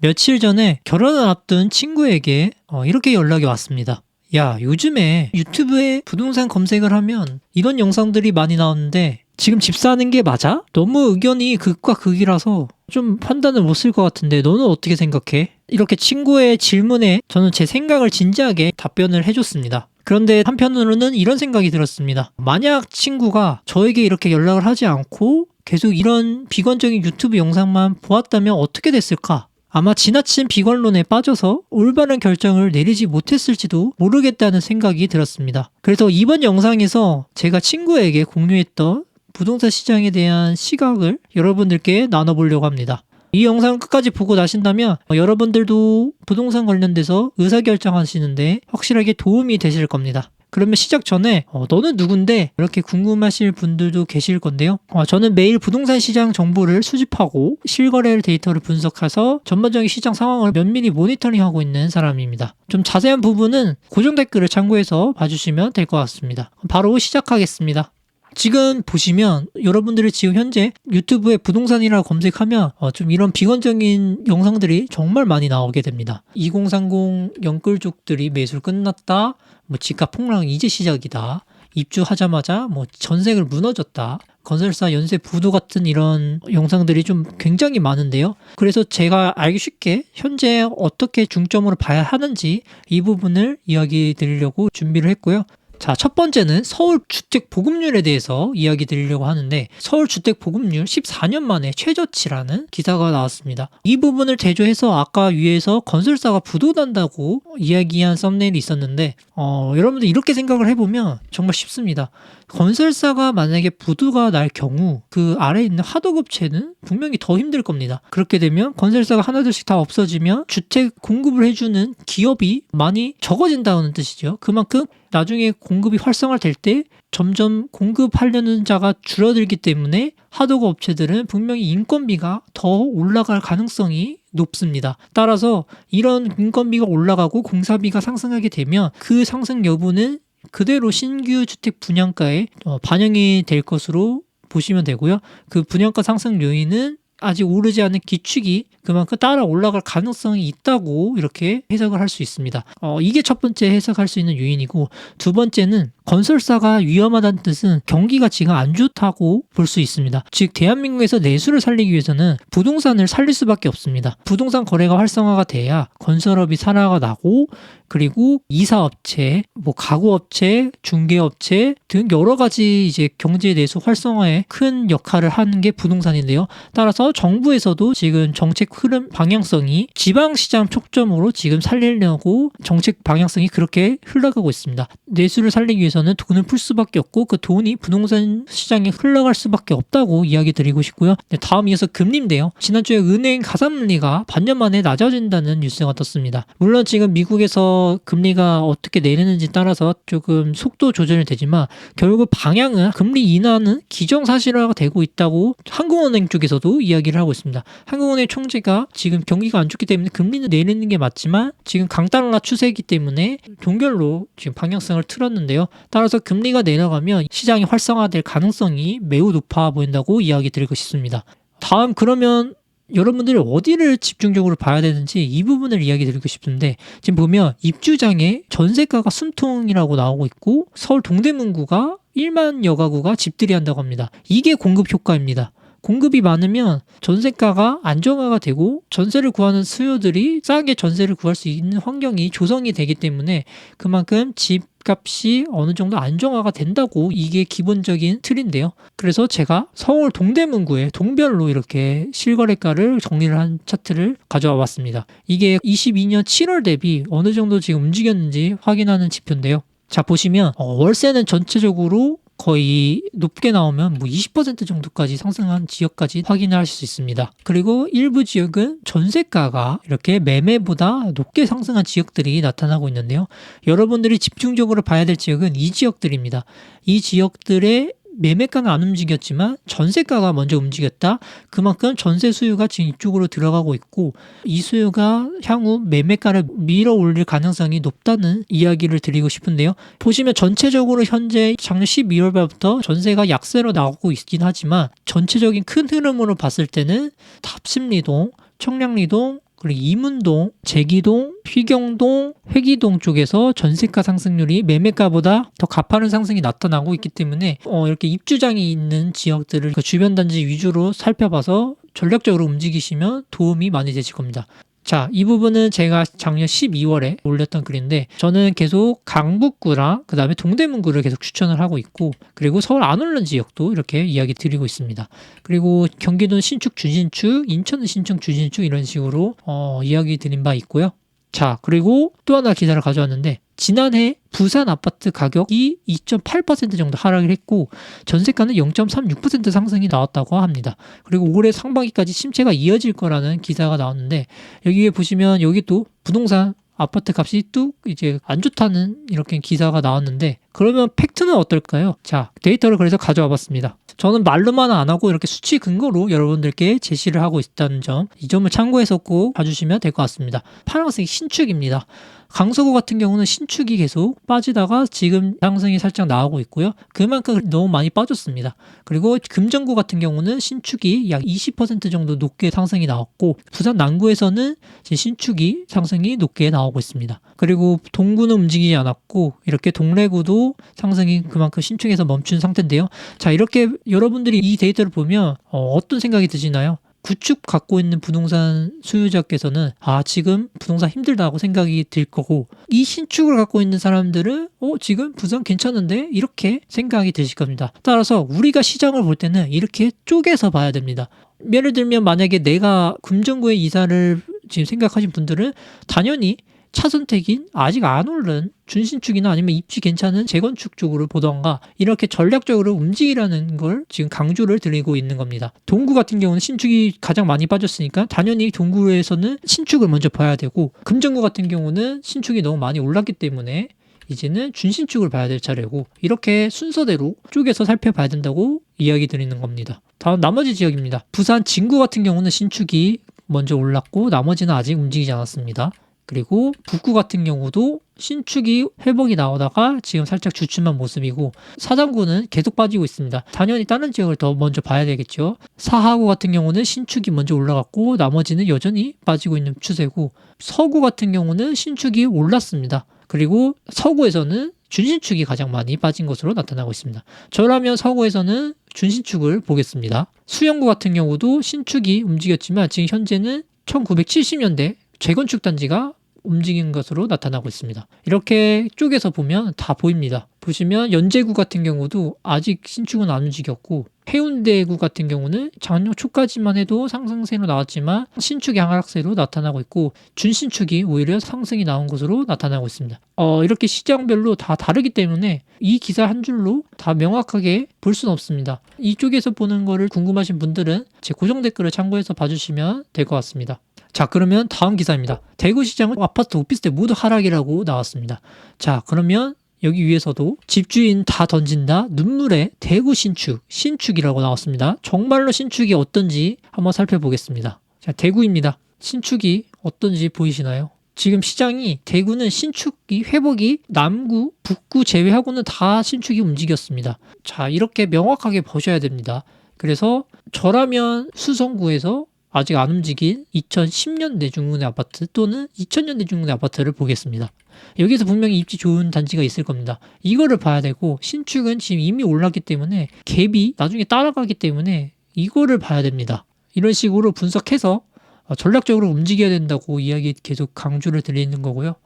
며칠 전에 결혼을 앞둔 친구에게 어, 이렇게 연락이 왔습니다. 야, 요즘에 유튜브에 부동산 검색을 하면 이런 영상들이 많이 나오는데 지금 집 사는 게 맞아? 너무 의견이 극과 극이라서 좀 판단을 못 쓸 것 같은데 너는 어떻게 생각해? 이렇게 친구의 질문에 저는 제 생각을 진지하게 답변을 해줬습니다. 그런데 한편으로는 이런 생각이 들었습니다. 만약 친구가 저에게 이렇게 연락을 하지 않고 계속 이런 비관적인 유튜브 영상만 보았다면 어떻게 됐을까? 아마 지나친 비관론에 빠져서 올바른 결정을 내리지 못했을지도 모르겠다는 생각이 들었습니다. 그래서 이번 영상에서 제가 친구에게 공유했던 부동산 시장에 대한 시각을 여러분들께 나눠보려고 합니다. 이 영상 끝까지 보고 나신다면 여러분들도 부동산 관련돼서 의사결정하시는데 확실하게 도움이 되실 겁니다. 그러면 시작 전에 어, 너는 누군데 이렇게 궁금하실 분들도 계실 건데요. 어, 저는 매일 부동산 시장 정보를 수집하고 실거래 데이터를 분석해서 전반적인 시장 상황을 면밀히 모니터링하고 있는 사람입니다. 좀 자세한 부분은 고정 댓글을 참고해서 봐주시면 될 것 같습니다. 바로 시작하겠습니다. 지금 보시면 여러분들이 지금 현재 유튜브에 부동산이라고 검색하면 어, 좀 이런 비관적인 영상들이 정말 많이 나오게 됩니다. 2030 영끌족들이 매술 끝났다. 뭐 집값 폭락 이제 시작이다. 입주하자마자 뭐 전세를 무너졌다. 건설사 연쇄 부도 같은 이런 영상들이 좀 굉장히 많은데요. 그래서 제가 알기 쉽게 현재 어떻게 중점으로 봐야 하는지 이 부분을 이야기 드리려고 준비를 했고요. 자, 첫 번째는 서울 주택 보급률에 대해서 이야기 드리려고 하는데 서울 주택 보급률 14년 만에 최저치라는 기사가 나왔습니다. 이 부분을 대조해서 아까 위에서 건설사가 부도난다고 이야기한 썸네일이 있었는데 어, 여러분들 이렇게 생각을 해보면 정말 쉽습니다. 건설사가 만약에 부도가 날 경우 그 아래에 있는 하도급체는 분명히 더 힘들 겁니다. 그렇게 되면 건설사가 하나둘씩 다 없어지면 주택 공급을 해주는 기업이 많이 적어진다는 뜻이죠. 그만큼 나중에 공급이 활성화될 때 점점 공급하려는 자가 줄어들기 때문에 하도급 업체들은 분명히 인건비가 더 올라갈 가능성이 높습니다. 따라서 이런 인건비가 올라가고 공사비가 상승하게 되면 그 상승 여부는 그대로 신규 주택 분양가에 어, 반영이 될 것으로 보시면 되고요. 그 분양가 상승 요인은 아직 오르지 않은 기축이 그만큼 따라 올라갈 가능성이 있다고 이렇게 해석을 할 수 있습니다. 어, 이게 첫 번째 해석할 수 있는 요인이고 두 번째는 건설사가 위험하다는 뜻은 경기가 지금 안 좋다고 볼 수 있습니다. 즉 대한민국에서 내수를 살리기 위해서는 부동산을 살릴 수밖에 없습니다. 부동산 거래가 활성화가 돼야 건설업이 살아나고 그리고 이사업체, 뭐 가구업체, 중개업체 등 여러 가지 이제 경제 내수 활성화에 큰 역할을 하는 게 부동산인데요. 따라서 정부에서도 지금 정책 흐름 방향성이 지방시장 촉점으로 지금 살리려고 정책 방향성이 그렇게 흘러가고 있습니다. 내수를 살리기 위해서 는 돈을 풀 수밖에 없고 그 돈이 부동산 시장에 흘러갈 수밖에 없다고 이야기 드리고 싶고요. 네, 다음 이어서 금리인데요. 지난주에 은행 가산금리가 반년 만에 낮아진다는 뉴스가 떴습니다. 물론 지금 미국에서 금리가 어떻게 내리는지 따라서 조금 속도 조절이 되지만 결국 방향은 금리 인하는 기정사실화가 되고 있다고 한국은행 쪽에서도 이야기를 하고 있습니다. 한국은행 총재가 지금 경기가 안 좋기 때문에 금리는 내리는 게 맞지만 지금 강달러 추세이기 때문에 동결로 지금 방향성을 틀었는데요. 따라서 금리가 내려가면 시장이 활성화될 가능성이 매우 높아 보인다고 이야기 드리고 싶습니다. 다음 그러면 여러분들이 어디를 집중적으로 봐야 되는지 이 부분을 이야기 드리고 싶은데 지금 보면 입주장에 전세가가 숨통이라고 나오고 있고 서울 동대문구가 1만 여 가구가 집들이 한다고 합니다. 이게 공급 효과입니다. 공급이 많으면 전세가가 안정화가 되고 전세를 구하는 수요들이 싸게 전세를 구할 수 있는 환경이 조성이 되기 때문에 그만큼 집 값이 어느 정도 안정화가 된다고 이게 기본적인 틀인데요. 그래서 제가 서울 동대문구의 동별로 이렇게 실거래가를 정리를 한 차트를 가져와 봤습니다. 이게 22년 7월 대비 어느 정도 지금 움직였는지 확인하는 지표인데요. 자 보시면 어, 월세는 전체적으로 거의 높게 나오면 뭐 20% 정도까지 상승한 지역까지 확인을 하실 수 있습니다. 그리고 일부 지역은 전세가가 이렇게 매매보다 높게 상승한 지역들이 나타나고 있는데요. 여러분들이 집중적으로 봐야 될 지역은 이 지역들입니다. 이 지역들의 매매가는 안 움직였지만 전세가가 먼저 움직였다. 그만큼 전세 수요가 지금 이쪽으로 들어가고 있고 이 수요가 향후 매매가를 밀어 올릴 가능성이 높다는 이야기를 드리고 싶은데요. 보시면 전체적으로 현재 작년 12월부터 전세가 약세로 나오고 있긴 하지만 전체적인 큰 흐름으로 봤을 때는 답심리동 청량리동, 그리고 이문동, 제기동, 휘경동, 회기동 쪽에서 전세가 상승률이 매매가보다 더 가파른 상승이 나타나고 있기 때문에 어, 이렇게 입주장이 있는 지역들을 그 주변 단지 위주로 살펴봐서 전략적으로 움직이시면 도움이 많이 되실 겁니다. 자, 이 부분은 제가 작년 12월에 올렸던 글인데 저는 계속 강북구랑 그다음에 동대문구를 계속 추천을 하고 있고 그리고 서울 안 오른 지역도 이렇게 이야기 드리고 있습니다. 그리고 경기도는 신축 주신축, 인천은 신축 주신축 이런 식으로 어, 이야기 드린 바 있고요. 자, 그리고 또 하나 기사를 가져왔는데 지난해 부산 아파트 가격이 2.8% 정도 하락을 했고 전세가는 0.36% 상승이 나왔다고 합니다. 그리고 올해 상반기까지 침체가 이어질 거라는 기사가 나왔는데 여기에 보시면 여기 또 부동산 아파트 값이 뚝 이제 안 좋다는 이렇게 기사가 나왔는데 그러면 팩트는 어떨까요? 자 데이터를 그래서 가져와 봤습니다. 저는 말로만 안 하고 이렇게 수치 근거로 여러분들께 제시를 하고 있다는 점 이 점을 참고해서 꼭 봐주시면 될 것 같습니다. 파란색 신축입니다. 강서구 같은 경우는 신축이 계속 빠지다가 지금 상승이 살짝 나오고 있고요. 그만큼 너무 많이 빠졌습니다. 그리고 금정구 같은 경우는 신축이 약 20% 정도 높게 상승이 나왔고 부산 남구에서는 신축이 상승이 높게 나오고 있습니다. 그리고 동구는 움직이지 않았고 이렇게 동래구도 상승이 그만큼 신축에서 멈춘 상태인데요. 자 이렇게 여러분들이 이 데이터를 보면 어, 어떤 생각이 드시나요? 구축 갖고 있는 부동산 수요자께서는 아 지금 부동산 힘들다고 생각이 들 거고 이 신축을 갖고 있는 사람들은 어 지금 부산 괜찮은데 이렇게 생각이 드실 겁니다. 따라서 우리가 시장을 볼 때는 이렇게 쪼개서 봐야 됩니다. 예를 들면 만약에 내가 금정구에 이사를 지금 생각하신 분들은 당연히 차 선택인 아직 안 오른 준신축이나 아니면 입지 괜찮은 재건축 쪽으로 보던가 이렇게 전략적으로 움직이라는 걸 지금 강조를 드리고 있는 겁니다. 동구 같은 경우는 신축이 가장 많이 빠졌으니까 당연히 동구에서는 신축을 먼저 봐야 되고 금정구 같은 경우는 신축이 너무 많이 올랐기 때문에 이제는 준신축을 봐야 될 차례고 이렇게 순서대로 쪼개서 살펴봐야 된다고 이야기 드리는 겁니다. 다음 나머지 지역입니다. 부산 진구 같은 경우는 신축이 먼저 올랐고 나머지는 아직 움직이지 않았습니다. 그리고 북구 같은 경우도 신축이 회복이 나오다가 지금 살짝 주춤한 모습이고 사당구는 계속 빠지고 있습니다. 당연히 다른 지역을 더 먼저 봐야 되겠죠. 사하구 같은 경우는 신축이 먼저 올라갔고 나머지는 여전히 빠지고 있는 추세고 서구 같은 경우는 신축이 올랐습니다. 그리고 서구에서는 준신축이 가장 많이 빠진 것으로 나타나고 있습니다. 저라면 서구에서는 준신축을 보겠습니다. 수영구 같은 경우도 신축이 움직였지만 지금 현재는 1970년대 재건축 단지가 움직인 것으로 나타나고 있습니다. 이렇게 쪼개서 보면 다 보입니다. 보시면 연제구 같은 경우도 아직 신축은 안 움직였고 해운대구 같은 경우는 작년 초까지만 해도 상승세로 나왔지만 신축이 하락세로 나타나고 있고 준신축이 오히려 상승이 나온 것으로 나타나고 있습니다. 어, 이렇게 시장별로 다 다르기 때문에 이 기사 한 줄로 다 명확하게 볼 수는 없습니다. 이쪽에서 보는 거를 궁금하신 분들은 제 고정 댓글을 참고해서 봐주시면 될 것 같습니다. 자, 그러면 다음 기사입니다. 대구시장은 아파트 오피스텔 모두 하락이라고 나왔습니다. 자, 그러면 여기 위에서도 집주인 다 던진다 눈물의 대구 신축 신축이라고 나왔습니다. 정말로 신축이 어떤지 한번 살펴보겠습니다. 자 대구입니다. 신축이 어떤지 보이시나요? 지금 시장이 대구는 신축이 회복이 남구, 북구 제외하고는 다 신축이 움직였습니다. 자 이렇게 명확하게 보셔야 됩니다. 그래서 저라면 수성구에서 아직 안 움직인 2010년대 중군의 아파트 또는 2000년대 중군의 아파트를 보겠습니다. 여기서 분명히 입지 좋은 단지가 있을 겁니다. 이거를 봐야 되고 신축은 지금 이미 올랐기 때문에 갭이 나중에 따라가기 때문에 이거를 봐야 됩니다. 이런 식으로 분석해서 어, 전략적으로 움직여야 된다고 이야기 계속 강조를 드리는 거고요.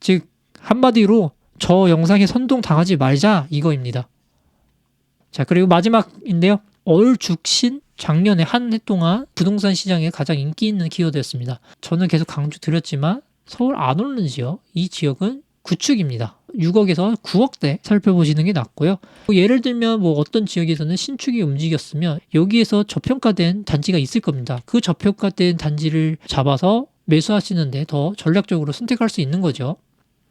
즉 한마디로 저 영상에 선동 당하지 말자 이거입니다. 자 그리고 마지막인데요. 얼죽신 작년에 한 해 동안 부동산 시장에 가장 인기 있는 키워드였습니다. 저는 계속 강조 드렸지만 서울 안 오르는 지역, 이 지역은 구축입니다. 6억에서 9억대 살펴보시는 게 낫고요. 예를 들면 뭐 어떤 지역에서는 신축이 움직였으면 여기에서 저평가된 단지가 있을 겁니다. 그 저평가된 단지를 잡아서 매수하시는데 더 전략적으로 선택할 수 있는 거죠.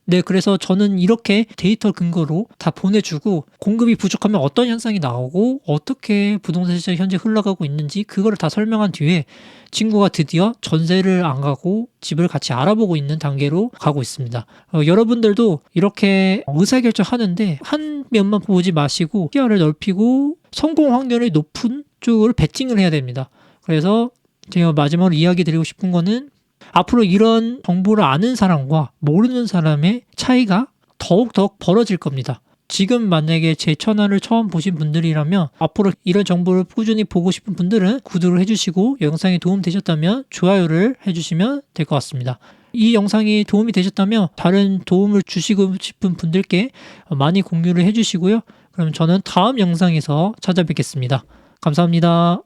네, 그래서 저는 이렇게 데이터 근거로 다 보내주고 공급이 부족하면 어떤 현상이 나오고 어떻게 부동산 시장이 현재 흘러가고 있는지 그거를 다 설명한 뒤에 친구가 드디어 전세를 안 가고 집을 같이 알아보고 있는 단계로 가고 있습니다. 어, 여러분들도 이렇게 의사결정 하는데 한 면만 보지 마시고 시야를 넓히고 성공 확률이 높은 쪽을 베팅을 해야 됩니다. 그래서 제가 마지막으로 이야기 드리고 싶은 거는 앞으로 이런 정보를 아는 사람과 모르는 사람의 차이가 더욱더 벌어질 겁니다. 지금 만약에 제 채널을 처음 보신 분들이라면 앞으로 이런 정보를 꾸준히 보고 싶은 분들은 구독을 해주시고 영상이 도움 되셨다면 좋아요를 해주시면 될 것 같습니다. 이 영상이 도움이 되셨다면 다른 도움을 주시고 싶은 분들께 많이 공유를 해주시고요. 그럼 저는 다음 영상에서 찾아뵙겠습니다. 감사합니다.